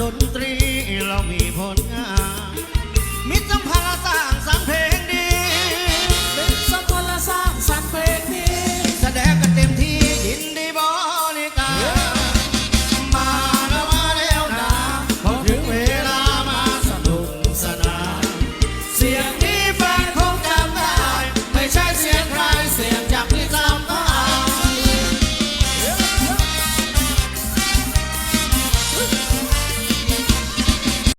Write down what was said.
ดนตรีเรามีผลงานมิตรสัมพันธ์สร้างสรรเพลงดีมิตรสัมพันธ์สร้างสรรค์เพลงดีแสดงกันเต็มที่ยินดีบริกามาแล้วมาแล้วนะพอถึงเวลามาสนุกสนานเสียง